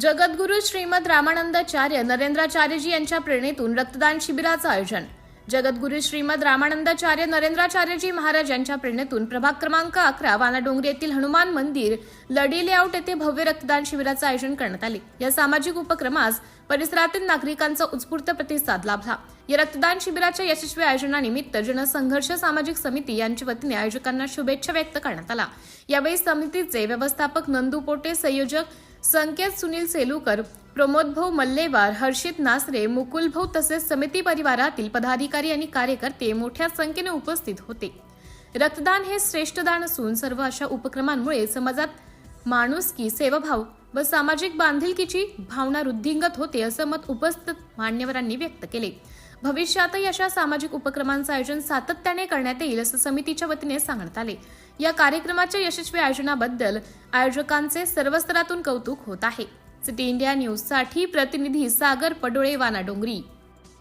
जगद्गुरू श्रीमद रामानंदाचार्य नरेंद्राचार्यजी यांच्या प्रेरणेतून रक्तदान शिबिराचं आयोजन. जगद्गुरू श्रीमद रामानंदाचार्य नरेंद्राचार्यजी महाराज यांच्या प्रेरणेतून प्रभाग क्रमांक अकरा वानाडोंगरी येथील हनुमान मंदिर लडी लेआउट येथे भव्य रक्तदान शिबिराचं आयोजन करण्यात आले. या सामाजिक उपक्रमास परिसरातील नागरिकांचा उत्स्फूर्त प्रतिसाद लाभला. या रक्तदान शिबिराच्या यशस्वी आयोजनानिमित्त जनसंघर्ष सामाजिक समिती यांच्या वतीने आयोजकांना शुभेच्छा व्यक्त करण्यात आला यावेळी समितीचे व्यवस्थापक नंदू पोटे संयोजक संकेत सुनील सेलुकर प्रमोदभाऊ मल्लेवार हर्षित नासरे मुकुलभाऊ तसेच समिती परिवारातील पदाधिकारी आणि कार्यकर्ते मोठ्या संख्येने उपस्थित होते. रक्तदान हे श्रेष्ठ दान असून सर्व अशा उपक्रमांमुळे समाजात माणुसकी सेवाभाव व सामाजिक बांधिलकीची भावना वृद्धिंगत होते असं मत उपस्थित मान्यवरांनी व्यक्त केले. भविष्यातही अशा सामाजिक उपक्रमांचं आयोजन सातत्याने करण्यात येईल असं समितीच्या वतीने सांगण्यात आले. या कार्यक्रमाच्या यशस्वी आयोजनाबद्दल आयोजकांचे सर्व स्तरातून कौतुक होत आहे. सिटी इंडिया न्यूजसाठी प्रतिनिधी सागर पडोळे वानाडोंगरी.